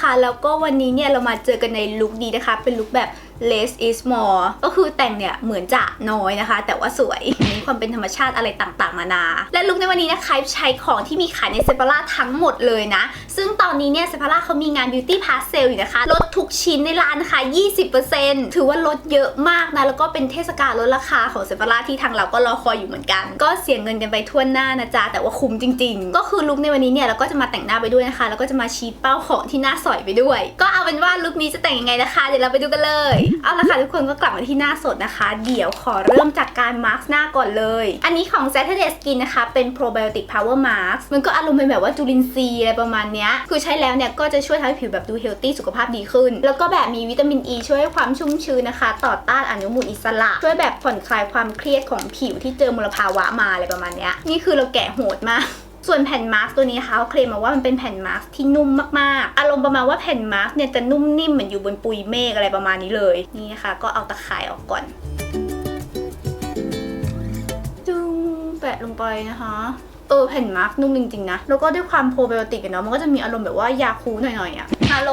นะคะ แล้วก็วันนี้เนี่ยเรามาเจอกันในลุคนี้นะคะ เป็นลุคแบบ less is more ก็คือแต่งเนี่ยเหมือนจะน้อยนะคะ แต่ว่าสวยมีความเป็นธรรมชาติอะไรต่างๆนานา และลุคในวันนี้นะคะใช้ของที่มีขายในเซปาร่าทั้งหมดเลยนะ ซึ่งตอนนี้เนี่ยเซปาร่าเขามีงาน beauty pass sale อยู่นะคะ ลดทุกชิ้นในร้านนะคะ 20%ถือว่าลดเยอะมากนะ แล้วก็เป็นเทศกาลลดราคาของเซปาร่าที่ทางเราก็รอคอยอยู่เหมือนกัน ก็เสียเงินกันไปทั่วหน้านะจ๊ะ แต่ว่าคุ้มจริง ๆ ก็คือลุคในวันนี้เนี่ยเราก็จะมาแต่งหน้าไปด้วยนะคะ แล้วก็จะมาชี้เป้าของที่หน้าสอยไปด้วย ก็เอาเป็นว่าลุคนี้จะแต่งยังไงนะคะ เดี๋ยวเราไปดูกันเลยเอาละค่ะทุกคนก็กลับมาที่หน้าสดนะคะ เดี๋ยวขอเริ่มจากการมาร์กหน้าก่อนเลย อันนี้ของ Saturday Skin นะคะ เป็น probiotic power mask มันก็อารมณ์เป็นแบบว่าจุลินทรีย์อะไรประมาณเนี้ย คือใช้แล้วเนี่ยก็จะช่วยทำให้ผิวแบบดูเฮลตี้สุขภาพดีขึ้น แล้วก็แบบมีวิตามินอ e ีช่วยให้ความชุ่มชื้นนะคะ ต่อต้านอนุมูลอิสระ ช่วยแบบผ่อนคลายความเครียดของผิวที่เจอมลภาวะมาอะไรประมาณเนี้ย นี่คือเราแกะโหดมาก ส่วนแผ่นมาร์กตัวนี้นะคะเขาเคลมมาว่ามันเป็นแผ่นมาร์กที่นุ่มมากๆ อารมณ์ประมาณว่าแผ่นมาร์กเนี่ยจะนุ่มนิ่มเหมือนอยู่บนปุยเมฆอะไรประมาณนี้เลย นี่นะคะก็เอาตะข่ายออกก่อนจุงแปะลงไปนะคะเออแผ่นมาร์กนุ่มจริงๆนะ แล้วก็ด้วยความโปรไบโอติกอะเนาะมันก็จะมีอารมณ์แบบว่ายาคูหน่อยๆอะฮัลโหล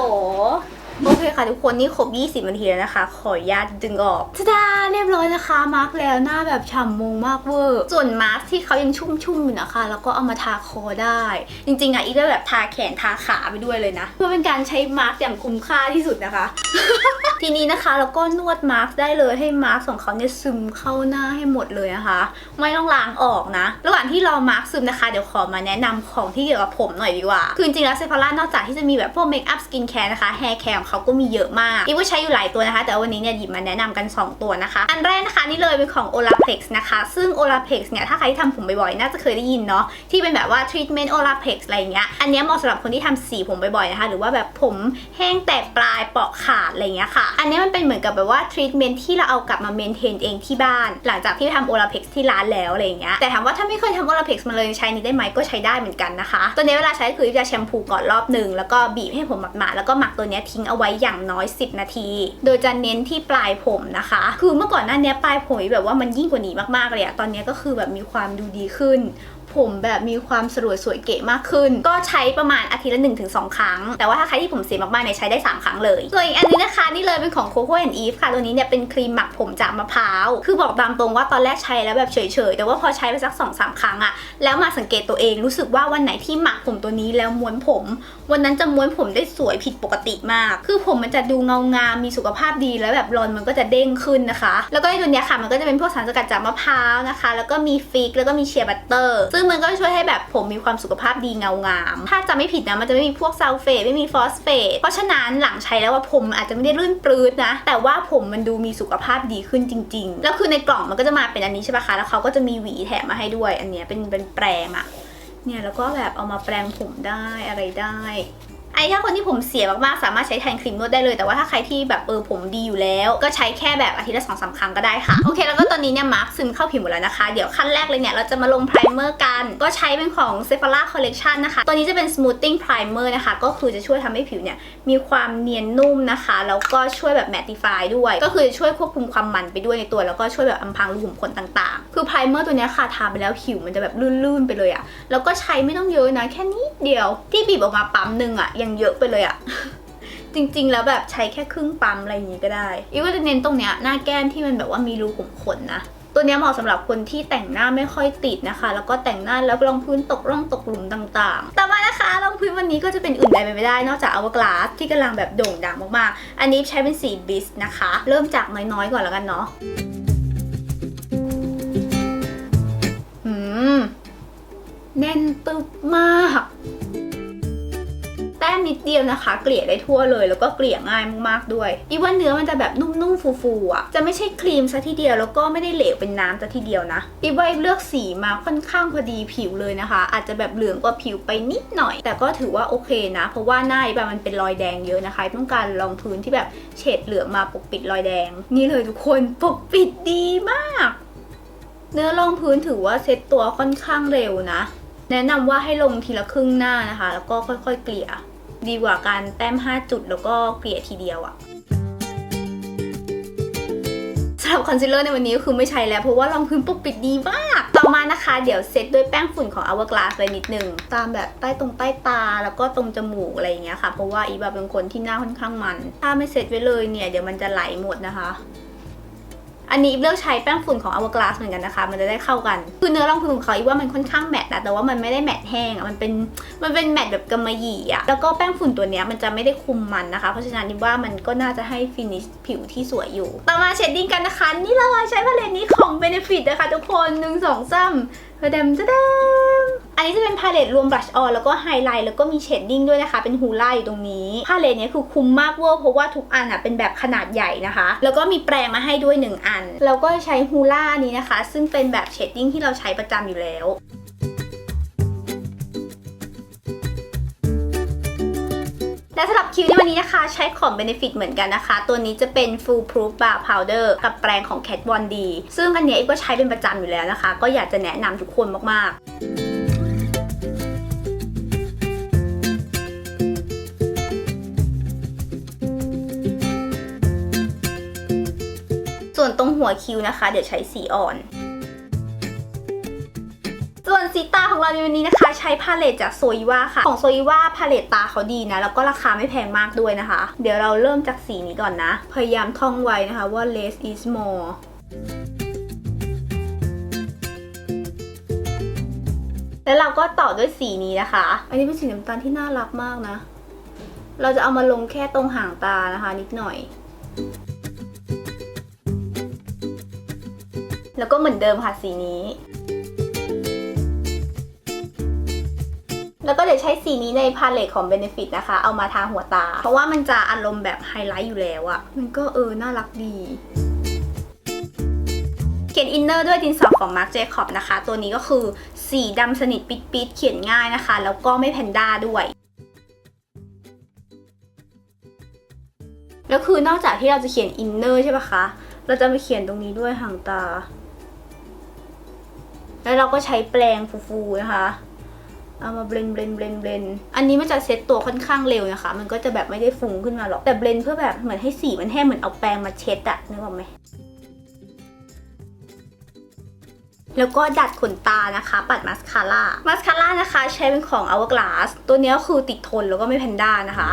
โอเคค่ะทุกคนนี่ครบ 20นาทีแล้วนะคะ ขออนุญาตดึงออกทะดาเรียบร้อยนะคะ มาร์กแล้วหน้าแบบฉ่ำมงมากเวอร์ ส่วนมาร์กที่เขายังชุ่มๆอยู่นะคะ แล้วก็เอามาทาคอได้ จริงๆอะอีกก็แบบทาแขนทาขาไปด้วยเลยนะ เพื่อเป็นการใช้มาร์กอย่างคุ้มค่าที่สุดนะคะ ทีนี้นะคะแล้วก็นวดมาร์กได้เลยให้มาร์กของเขาเนี่ยซึมเข้าหน้าให้หมดเลยนะคะ ไม่ต้องล้างออกนะ ระหว่างที่รอมาร์กซึมนะคะ เดี๋ยวขอมาแนะนำของที่เกี่ยวกับผมหน่อยดีกว่า คือจริงๆแล้วเซฟาร่านอกจากที่จะมีแบบพวกเมคอัพสกินแคร์นะคะแฮร์แคร์ของเขาก็มีเยอะมากอีกว่าใช้อยู่หลายตัวนะคะ แต่วันนี้เนี่ยหยิบมาแนะนำกัน 2 ตัวนะคะ อันแรกนะคะนี่เลยเป็นของ Olaplex นะคะ ซึ่ง Olaplex เนี่ยถ้าใครที่ทำผมบ่อยๆน่าจะเคยได้ยินเนาะที่เป็นแบบว่า treatment Olaplex อะไรเงี้ยอันนี้เหมาะสำหรับคนที่ทำสีผมบ่อยๆนะคะ หรือว่าแบบผมแห้งแตกปลายเปาะขาดอะไรเงี้ยค่ะอันนี้มันเป็นเหมือนกับแบบว่า treatment ที่เราเอากลับมา maintain เองที่บ้าน หลังจากที่ทำ Olaplex ที่ร้านแล้วอะไรอย่างเงี้ยแต่ถามว่าถ้าไม่เคยทำ Olaplex มาเลยใช้นี้ได้ไหมก็ใช้ได้เหมือนกันนะคะตัวนี้เวลาใช้คือจะแชมพูก่อนรอบหนึ่งแล้วก็บีบให้ผมหมาดๆแล้วก็หมักตัวนี้ทิ้งเอาไว้อย่างน้อย 10 นาที โดยจะเน้นที่ปลายผมนะคะ คือเมื่อก่อนหน้านี้ปลายผมแบบว่ามันยิ่งกว่านี้มากๆเลยอะตอนนี้ก็คือแบบมีความดูดีขึ้น ผมแบบมีความสลวยสวยเก๋มากขึ้น ก็ใช้ประมาณอาทิตย์ละ1-2 ครั้ง แต่ว่าถ้าใครที่ผมเสียมากๆเนี่ยใช้ได้ 3 ครั้งเลยส่วนอีกอันนี้นะคะนี่เลยเป็นของ Coco and Eve ค่ะตัวนี้เนี่ยเป็นครีมหมักผมจากมะพร้าว คือบอกตามตรงว่าตอนแรกใช้แล้วแบบเฉยๆ แต่ว่าพอใช้ไปสัก2-3ครั้งอะแล้วมาสังเกตตัวเองรู้สึกว่าวันไหนที่หมักผมตัวนี้แล้วม้วนผม วันนั้นจะม้วนผมได้สวยผิดปกติมาก คือผมมันจะดูเงางามมีสุขภาพดีแล้วแบบรอนมันก็จะเด้งขึ้นนะคะ แล้วก็ในตัวเนี้ยค่ะมันก็จะเป็นพวกสารสกัดจากมะพร้าวนะคะ แล้วก็มีฟิกแล้วก็มีเชียร์บัตเตอร์ซึ่งมันก็ช่วยให้แบบผมมีความสุขภาพดีเงางาม ถ้าจะไม่ผิดนะมันจะไม่มีพวกซัลเฟตไม่มีฟอสเฟตเพราะฉะนั้นหลังใช้แล้วว่าผมอาจจะไม่ได้ลื่นปลื้ดนะ แต่ว่าผมมันดูมีสุขภาพดีขึ้นจริง ๆ แล้วคือในกล่องมันก็จะมาเป็นอันนี้ใช่ปะคะ แล้วเขาก็จะมีหวีแถมมาให้ด้วย อันเนี้ยเป็นเป็นแปรงอะเนี่ยแล้วก็แบบเอามาแปรงผมได้อะไรได้ ไอ้ถ้าคนที่ผมเสียมากๆสามารถใช้แทนครีมนวดได้เลย แต่ว่าถ้าใครที่แบบเออผมดีอยู่แล้ว ก็ใช้แค่แบบอาทิตย์ละสองสามครั้งก็ได้ค่ะ โอเค แล้วก็ตอนนี้เนี่ยมาร์คซึมเข้าผิวหมดแล้วนะคะ เดี๋ยวขั้นแรกเลยเนี่ยเราจะมาลงไพรเมอร์กัน ก็ใช้เป็นของ Sephora Collection นะคะ ตัวนี้จะเป็น smoothing primer นะคะ ก็คือจะช่วยทำให้ผิวเนี่ยมีความเนียนนุ่มนะคะ แล้วก็ช่วยแบบ mattify ด้วย ก็คือจะช่วยควบคุมความมันไปด้วยในตัว แล้วก็ช่วยแบบอำพรางรูขุมขนต่างๆ คือไพรเมอร์ตัวเนี้ยค่ะทาไปแล้วผิวมันจะแบบลื่นๆไปเลยอะแล้วก็ใช้ไม่ต้องเยอะนะแค่นิดเดียวที่บีบออกมาปั๊มนึงอะยังเยอะไปเลยอะจริงๆ แล้วแบบใช้แค่ครึ่งปั๊มอะไรอย่างนี้ก็ได้ อีกก็จะเน้นตรงเนี้ยหน้าแก้มที่มันแบบว่ามีรูขุมขนนะ ตัวเนี้ยเหมาะสำหรับคนที่แต่งหน้าไม่ค่อยติดนะคะ แล้วก็แต่งหน้าแล้วรองพื้นตกร่องตกหลุมต่างๆ ต่อมานะคะรองพื้นวันนี้ก็จะเป็นอื่นใดไปไม่ได้ นอกจากอวกาศที่กำลังแบบโด่งดังมากๆ อันนี้ใช้เป็นสีบิสนะคะ เริ่มจากน้อยๆก่อนแล้วกันเนาะอืมแน่นตึบมาก นิดเดียวนะคะ เกลี่ยได้ทั่วเลย แล้วก็เกลี่ยง่ายมากๆด้วยอีว่าเนื้อมันจะแบบนุ่มๆฟูๆอะจะไม่ใช่ครีมซะทีเดียวแล้วก็ไม่ได้เหลวเป็นน้ำซะทีเดียวนะอีว่าเลือกสีมาค่อนข้างพอดีผิวเลยนะคะ อาจจะแบบเหลืองกว่าผิวไปนิดหน่อย แต่ก็ถือว่าโอเคนะ เพราะว่าหน้าอีแบบมันเป็นรอยแดงเยอะนะคะต้องการรองพื้นที่แบบเฉดเหลืองมาปกปิดรอยแดง นี่เลยทุกคนปกปิดดีมาก เนื้อรองพื้นถือว่าเซ็ตตัวค่อนข้างเร็วนะ แนะนำว่าให้ลงทีละครึ่งหน้านะคะ แล้วก็ค่อยๆเกลี่ย ดีกว่าการแต้ม 5 จุดแล้วก็เกลี่ยทีเดียวอะสำหรับคอนซีลเลอร์ในวันนี้ก็คือไม่ใช้แล้ว เพราะว่ารองพื้นปกปิดดีมาก ต่อมานะคะเดี๋ยวเซตด้วยแป้งฝุ่นของ Hourglass เลยนิดนึง ตามแบบใต้ตรงใต้ตาแล้วก็ตรงจมูกอะไรอย่างเงี้ยค่ะ เพราะว่าอีบบเป็นคนที่หน้าค่อนข้างมัน ถ้าไม่เซตไว้เลยเนี่ยเดี๋ยวมันจะไหลหมดนะคะ อันนี้เลือกใช้แป้งฝุ่นของ Hourglass เหมือนกันนะคะ มันจะได้เข้ากัน คือเนื้อรองพื้นของเขาอีว่ามันค่อนข้างแมตต์นะแต่ว่ามันไม่ได้แมตต์แห้งอะมันเป็น มันเป็นแมตต์แบบกำมะหยี่อะแล้วก็แป้งฝุ่นตัวเนี้ยมันจะไม่ได้คุมมันนะคะ เพราะฉะนั้นอีฟว่ามันก็น่าจะให้ฟินิชผิวที่สวยอยู่ ต่อมาเชดดิ้งกันนะคะ นี่เลยใช้พาเลตนี้ของ Benefit นะคะทุกคนหนึ่งสองสามกระเดมจะเด้ อันนี้จะเป็นพาเลตรวมบลัชออนแล้วก็ไฮไลท์แล้วก็มีเชดดิ้งด้วยนะคะ เป็นฮูล่าอยู่ตรงนี้พาเลตเนี้ยคือคุ้มมากเวอร์เพราะว่าทุกอันอะเป็นแบบขนาดใหญ่นะคะ แล้วก็มีแปรงมาให้ด้วย 1 อัน แล้วก็ใช้ฮูล่านี้นะคะ ซึ่งเป็นแบบเชดดิ้งที่เราใช้ประจำอยู่แล้วและสำหรับคิวในวันนี้นะคะ ใช้ของ Benefit เหมือนกันนะคะ ตัวนี้จะเป็น Full Proof Bar Powder กับแปรงของ Kat Von D ซึ่งอันเนี้ยเอกก็ใช้เป็นประจำอยู่แล้วนะคะ ก็อยากจะแนะนำทุกคนมากๆ ส่วนตรงหัวคิ้วนะคะ เดี๋ยวใช้สีอ่อน ส่วนสีตาของเราในวันนี้นะคะ ใช้พาเลตจากโซยว่าค่ะ ของโซยว่าพาเลตตาเขาดีนะ แล้วก็ราคาไม่แพงมากด้วยนะคะ เดี๋ยวเราเริ่มจากสีนี้ก่อนนะ พยายามท่องไว้นะคะว่า less is more แล้วเราก็ต่อด้วยสีนี้นะคะ อันนี้เป็นสีน้ำตาลที่น่ารักมากนะ เราจะเอามาลงแค่ตรงหางตานะคะ นิดหน่อย แล้วก็เหมือนเดิมค่ะสีนี้ แล้วก็เดี๋ยวใช้สีนี้ในพาเลตของ Benefit นะคะ เอามาทาหัวตา เพราะว่ามันจะอารมณ์แบบไฮไลท์อยู่แล้วอะมันก็เออ น่ารักดีเขียนอินเนอร์ด้วยดินสอของ Marc Jacob นะคะ ตัวนี้ก็คือสีดำสนิทปิดปิดๆ เขียนง่ายนะคะ แล้วก็ไม่แพนด้าด้วย แล้วคือนอกจากที่เราจะเขียนอินเนอร์ใช่ปะคะ เราจะมาเขียนตรงนี้ด้วยห่างตา แล้วเราก็ใช้แปรงฟูๆนะคะ เอามาเบลนเบลนเบลนเบลนอันนี้มันจะเซตตัวค่อนข้างเร็วนะคะ มันก็จะแบบไม่ได้ฟุ้งขึ้นมาหรอก แต่เบลนเพื่อแบบเหมือนให้สีมันแห้งเหมือนเอาแปรงมาเช็ดอะนึกออกไหมแล้วก็ดัดขนตานะคะ ปัดมาสคาร่า มาสคาร่านะคะ ใช้เป็นของ Hourglass ตัวนี้ยคือติดทนแล้วก็ไม่แพนด้านะคะ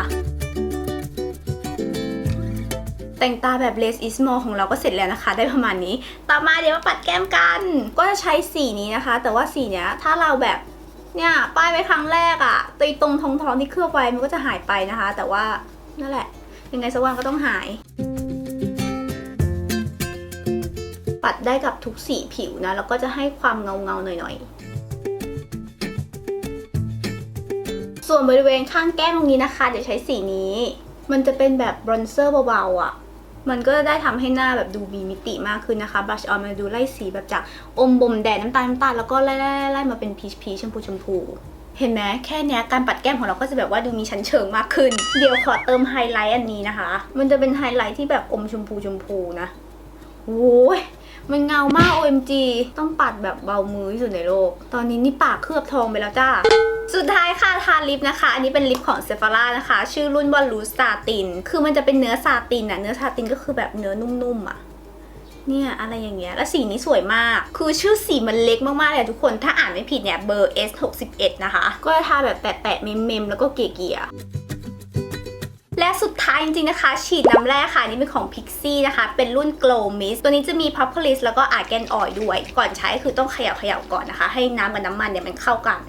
แต่งตาแบบ less is more ของเราก็เสร็จแล้วนะคะ ได้ประมาณนี้ ต่อมาเดี๋ยวมาปัดแก้มกัน ก็จะใช้สีนี้นะคะ แต่ว่าสีเนี้ยถ้าเราแบบเนี่ยป้ายไปครั้งแรกอะตีตรงทองทองที่เคลือบไว้มันก็จะหายไปนะคะ แต่ว่านั่นแหละ ยังไงสักวันก็ต้องหาย ปัดได้กับทุกสีผิวนะ แล้วก็จะให้ความเงาเงาหน่อยๆส่วนบริเวณข้างแก้มตรงนี้นะคะ เดี๋ยวใช้สีนี้ มันจะเป็นแบบบรอนเซอร์เบาๆอะ่ะ มันก็จะได้ทำให้หน้าแบบดูมีมิติมากขึ้นนะคะบลัชออนมันดูไล่สีแบบจากอมบ่มแดดน้ำตาลน้ำตาลแล้วก็ไล่ไล่ไล่มาเป็นพีชพีชชมพูชมพูเห็นไหมแค่เนี้ยการปัดแก้มของเราก็จะแบบว่าดูมีชั้นเชิงมากขึ้น เดี๋ยวขอเติมไฮไลท์อันนี้นะคะ มันจะเป็นไฮไลท์ที่แบบอมชมพูชมพูนะโอ้ยมันเงามาก OMG ต้องปัดแบบเบามือที่สุดในโลก ตอนนี้นี่ปากเคลือบทองไปแล้วจ้า สุดท้ายค่ะทาลิปนะคะ อันนี้เป็นลิปของเซฟาร่านะคะ ชื่อรุ่นว่าลูสซาติน คือมันจะเป็นเนื้อซาตินอะเนื้อซาตินก็คือแบบเนื้อนุ่มๆอะเนี่ยอะไรอย่างเงี้ย แล้วสีนี้สวยมาก คือชื่อสีมันเล็กมากๆเลยทุกคน ถ้าอ่านไม่ผิดเนี่ยเบอร์ S 6 1 นะคะ ก็จะทาแบบแปะๆเมมๆแล้วก็เกี่ยๆและสุดท้ายจริงๆนะคะ ฉีดน้ำแร่ค่ะนี่เป็นของ Pixie นะคะ เป็นรุ่น Glow Mist ตัวนี้จะมี Propolis แล้วก็ Argan Oil ด้วย ก่อนใช้คือต้องเขย่าเขย่าก่อนนะคะ ให้น้ำกับน้ำมันเนี่ยมันเข้ากัน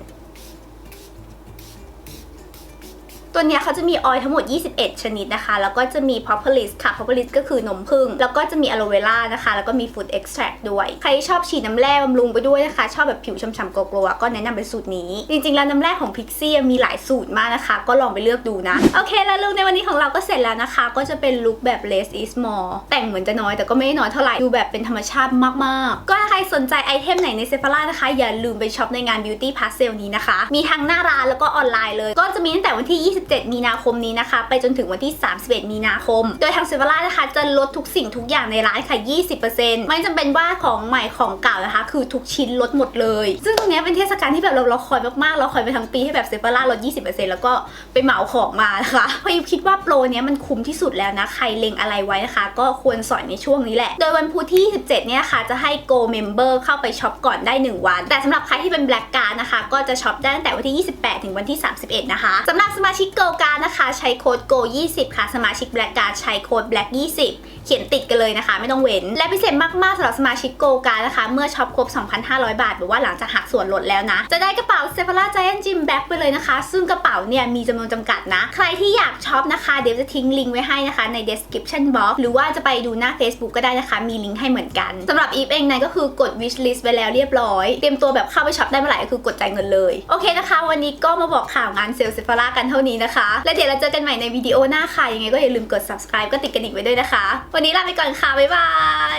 ตัวเนี้ยเขาจะมีออยล์ทั้งหมด 21 ชนิดนะคะ แล้วก็จะมี propolis ค่ะ propolis ก็คือนมผึ้งแล้วก็จะมี aloe vera นะคะ แล้วก็มี food extract ด้วย ใครที่ชอบฉีดน้ำแร่บำรุงไปด้วยนะคะ ชอบแบบผิวช่ำๆกลว์ๆก็แนะนำเป็นสูตรนี้ จริงๆ แล้วน้ำแร่ของ Pixie มีหลายสูตรมากนะคะ ก็ลองไปเลือกดูนะ โอเค แล้วลุคในวันนี้ของเราก็เสร็จแล้วนะคะ ก็จะเป็นลุคแบบ less is more แต่งเหมือนจะน้อยแต่ก็ไม่ได้น้อยเท่าไหร่ ดูแบบเป็นธรรมชาติมากๆ ก็ถ้าใครสนใจไอเทมไหนในเซฟ h ร่านะคะ อย่าลืมไปช็อปในงาน beauty pass sale นี้นะคะ มีทั้งหน้าร้านแล้วก็ออนไลน์เลย ก็จะมีตั้งแต่วันที่17มีนาคมนี้นะคะ ไปจนถึงวันที่ 31 มีนาคม โดยทางเซเวล่านะคะ จะลดทุกสิ่งทุกอย่างในร้านค่ะ 20%ไม่จำเป็นว่าของใหม่ของเก่านะคะ คือทุกชิ้นลดหมดเลย ซึ่งตรงนี้เป็นเทศกาลที่แบบเราเราคอยมากๆ เราคอยไปทั้งปีให้แบบเซเวล่าลด 20%แล้วก็ไปเหมาของมานะคะพยิบคิดว่าโปรเนี้ยมันคุ้มที่สุดแล้วนะ ใครเล็งอะไรไว้นะคะ ก็ควรสอยในช่วงนี้แหละ โดยวันพุธที่ 27 เนี่ยค่ะ จะให้ Go Member เข้าไปช็อปก่อนได้ 1 วัน แต่สำหรับใครที่เป็น Black Card นะคะ ก็จะช็อปได้ตั้งแต่วันที่ 28 ถึงวันที่ 31 นะคะสำหรับสมาชิก Go Card นะคะใช้โค้ด Go 20 ค่ะ สมาชิก Black Card ใช้โค้ด Black 20 เขียนติดกันเลยนะคะ ไม่ต้องเว้น และพิเศษมาก ๆสำหรับสมาชิก Go Card นะคะ เมื่อช็อปครบ 2,500 บาท หรือว่าหลังจากหักส่วนลดแล้วนะ จะได้กระเป๋า s e p h a r a Giant Gym Bag ไปเลยนะคะ ซึ่งกระเป๋าเนี่ยมีจำนวนจำกัดนะ ใครที่อยากช็อปนะคะ เดี๋ยวจะทิ้งลิงก์ไว้ให้นะคะใน description box หรือว่าจะไปดูหน้า Facebook ก็ได้นะคะ มีลิงก์ให้เหมือนกันสำหรับอีฟเองนั้นก็คือกด wish list ไปแล้วเรียบร้อยเตรียมตัวแบบเข้าไปช็อปได้เมื่อไหร่ก็คือกดจ่ายเงินเลยโอเคนะคะ วันนี้ก็มาบอกข่าวงานเซลล์เซฟาร่ากันเท่านี้นะคะ และเดี๋ยวเราเจอกันใหม่ในวิดีโอหน้าค่ะ ยังไงก็อย่าลืมกด subscribe ก็ติดกระดิ่งไว้ด้วยนะคะ วันนี้ลาไปก่อนค่ะ บ๊ายบา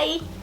ย